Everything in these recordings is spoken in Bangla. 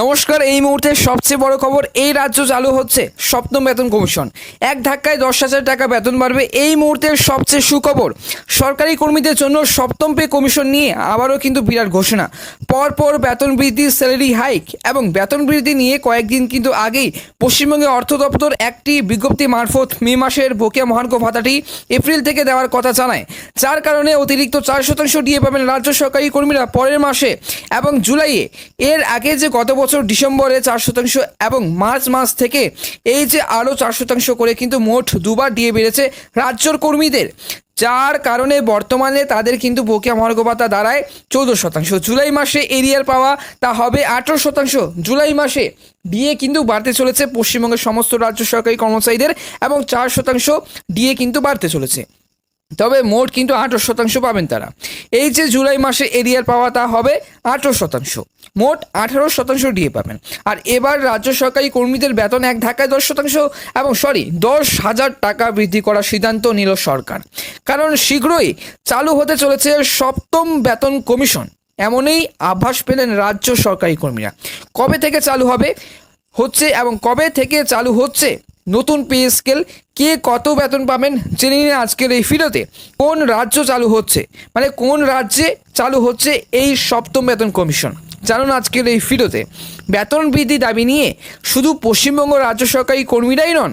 নমস্কার, এই মুহূর্তে সবচেয়ে বড় খবর, এই রাজ্য চালু হচ্ছে সপ্তম বেতন কমিশন। এক ধাক্কায় দশ হাজার টাকা বেতন বাড়বে, এই মুহূর্তের সবচেয়ে সুখবর। সরকারি কর্মীদের জন্য সপ্তম পে কমিশন নিয়ে আবারও কিন্তু বিরাট ঘোষণা। পরপর বেতন বৃদ্ধি স্যালারি হাইক এবং বেতন বৃদ্ধি নিয়ে কয়েকদিন কিন্তু আগেই পশ্চিমবঙ্গে অর্থ দপ্তর একটি বিজ্ঞপ্তি মারফত মে মাসের বকেয়া মহার্ঘ ভাতাটি এপ্রিল থেকে দেওয়ার কথা জানায়। যার কারণে অতিরিক্ত চার শতাংশ দিয়ে পাবেন রাজ্য সরকারি কর্মীরা পরের মাসে এবং জুলাইয়ে। এর আগে যে গত ডিসেম্বরে চার শতাংশ এবং মার্চ মাস থেকে এই যে আরও চার শতাংশ করে কিন্তু মোট দুবার দিয়ে বেড়েছে রাজ্যর কর্মীদের। যার কারণে বর্তমানে তাদের কিন্তু বকেয়া মহার্ঘ ভাতা দাঁড়ায় চৌদ্দ শতাংশ। জুলাই মাসে এরিয়ার পাওয়া তা হবে আঠেরো শতাংশ। জুলাই মাসে ডিএ কিন্তু বাড়তে চলেছে। পশ্চিমবঙ্গের সমস্ত রাজ্য সরকারি কর্মচারীদের এবং চার শতাংশ ডিএ কিন্তু বাড়তে চলেছে। তবে মোট কিন্তু আঠারো শতাংশ পাবেন তারা। এই যে জুলাই মাসে এরিয়ার পাওয়া তা হবে আঠারো শতাংশ। মোট আঠারো শতাংশ ডিএ পাবেন। আর এবার রাজ্য সরকারি কর্মীদের বেতন এক ধাক্কায় দশ শতাংশ এবং সরি দশ হাজার টাকা বৃদ্ধি করার সিদ্ধান্ত নিল সরকার। কারণ শীঘ্রই চালু হতে চলেছে সপ্তম বেতন কমিশন। এমনই আভাস পেলেন রাজ্য সরকারি কর্মীরা। কবে থেকে চালু হবে? হচ্ছে এবং কবে থেকে চালু হচ্ছে? নতুন পে স্কেল, কে কত বেতন পাবেন জেনে নিন আজকের এই ভিডিওতে। কোন রাজ্য চালু হচ্ছে? মানে কোন রাজ্যে চালু হচ্ছে এই সপ্তম বেতন কমিশন? জানুন আজকের এই ভিডিওতে। বেতন বৃদ্ধি দাবি নিয়ে শুধু পশ্চিমবঙ্গ রাজ্য সরকারি কর্মীরাই নন,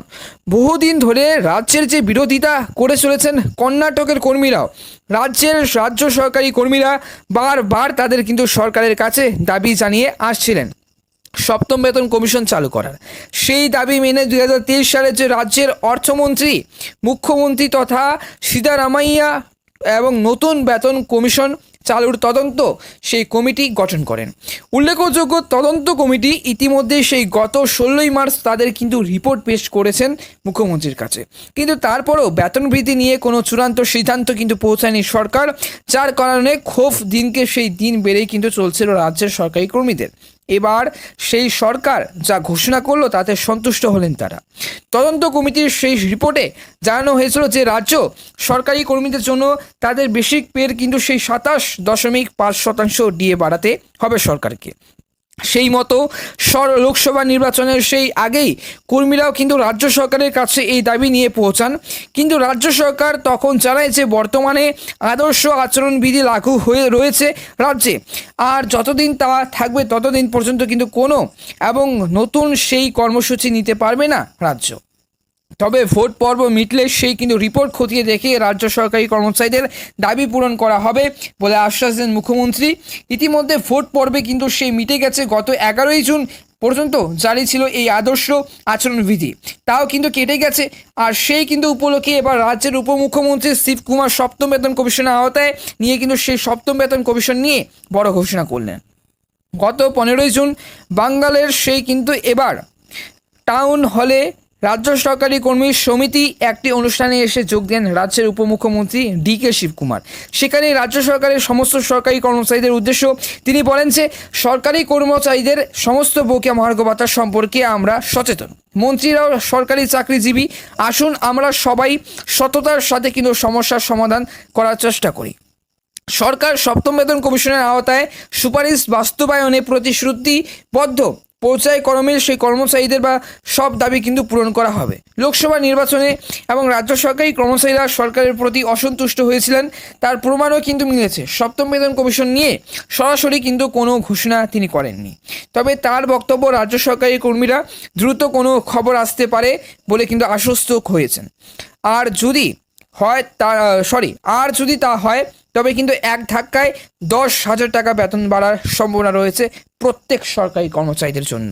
বহুদিন ধরে রাজ্যের যে বিরোধিতা করে চলেছেন কর্ণাটকের কর্মীরাও। রাজ্যের রাজ্য সরকারি কর্মীরা বারবার তাদের কিন্তু সরকারের কাছে দাবি জানিয়ে আসছিলেন। সপ্তম বেতন কমিশন চালু করার। সেই দাবি মেনে দুই হাজার তেইশ সালে যে রাজ্যের অর্থমন্ত্রী, মুখ্যমন্ত্রী তথা সীতারামাইয়া এবং নতুন বেতন কমিশন চালুর তদন্ত সেই কমিটি গঠন করেন। উল্লেখযোগ্য তদন্ত কমিটি ইতিমধ্যে সেই গত ষোলোই মার্চ তাদের কিন্তু রিপোর্ট পেশ করেছেন মুখ্যমন্ত্রীর কাছে। কিন্তু তারপরেও বেতন বৃদ্ধি নিয়ে কোনো চূড়ান্ত সিদ্ধান্ত কিন্তু পৌঁছায়নি সরকার, যার কারণে ক্ষোভ দিনকে সেই দিন বেড়েই কিন্তু চলছিল রাজ্যের সরকারি কর্মীদের। এবার সেই সরকার যা ঘোষণা করল তাতে সন্তুষ্ট হলেন তারা। তদন্ত কমিটির সেই রিপোর্টে জানানো হয়েছিল যে রাজ্য সরকারি কর্মীদের জন্য তাদের বেসিক পের কিন্তু সেই সাতাশ দশমিক পাঁচ শতাংশ দিয়ে বাড়াতে হবে সরকারকে। সেই মতো সর লোকসভা নির্বাচনের সেই আগেই কর্মীরাও কিন্তু রাজ্য সরকারের কাছে এই দাবি নিয়ে পৌঁছান। কিন্তু রাজ্য সরকার তখন জানায় যে বর্তমানে আদর্শ আচরণবিধি লাগু হয়ে রয়েছে রাজ্যে। আর যতদিন তা থাকবে ততদিন পর্যন্ত কিন্তু কোনো এবং নতুন সেই কর্মসূচি নিতে পারবে না রাজ্য। তবে ভোট পর্ব মিটলে সেই কিন্তু রিপোর্ট খতিয়ে দেখে রাজ্য সরকারি কর্মচারীদের দাবি পূরণ করা হবে বলে আশ্বাস দেন মুখ্যমন্ত্রী। ইতিমধ্যে ভোট পর্বে কিন্তু সেই মিটে গেছে গত এগারোই জুন পর্যন্ত জারি ছিল এই আদর্শ আচরণবিধি। তাও কিন্তু কেটে গেছে। আর সেই কিন্তু উপলক্ষে এবার রাজ্যের উপমুখ্যমন্ত্রী শিব কুমার সপ্তম বেতন কমিশনের আওতায় নিয়ে কিন্তু সেই সপ্তম বেতন কমিশন নিয়ে বড় ঘোষণা করলেন। গত পনেরোই জুন বাঙ্গালের সেই কিন্তু এবার টাউন হলে রাজ্য সরকারি কর্মী সমিতি একটি অনুষ্ঠানে এসে যোগ দেন রাজ্যের উপমুখ্যমন্ত্রী ডি কে শিবকুমার। সেখানে রাজ্য সরকারের সমস্ত সরকারি কর্মচারীদের উদ্দেশ্য তিনি বলেন যে, সরকারি কর্মচারীদের সমস্ত বকেয়া মহার্ঘ সম্পর্কে আমরা সচেতন। মন্ত্রীরাও সরকারি চাকরিজীবী, আসুন আমরা সবাই সততার সাথে কিন্তু সমস্যার সমাধান করার চেষ্টা করি। সরকার সপ্তম বেতন কমিশনের আওতায় সুপারিশ বাস্তবায়নে প্রতিশ্রুতিবদ্ধ। পৌঁছায় কর্মের সেই কর্মচারীদের বা সব দাবি কিন্তু পূরণ করা হবে। লোকসভা নির্বাচনে এবং রাজ্য সরকারি কর্মচারীরা সরকারের প্রতি অসন্তুষ্ট হয়েছিলেন, তার প্রমাণও কিন্তু মিলেছে। সপ্তম বেতন কমিশন নিয়ে সরাসরি কিন্তু কোনো ঘোষণা তিনি করেননি। তবে তার বক্তব্য রাজ্য সরকারি কর্মীরা দ্রুত কোনো খবর আসতে পারে বলে কিন্তু আশ্বস্ত হয়েছেন। আর যদি হয় তা সরি আর যদি তা হয় তবে কিন্তু এক ধাক্কায় দশ হাজার টাকা বেতন বাড়ার সম্ভাবনা রয়েছে প্রত্যেক সরকারি কর্মচারীদের জন্য।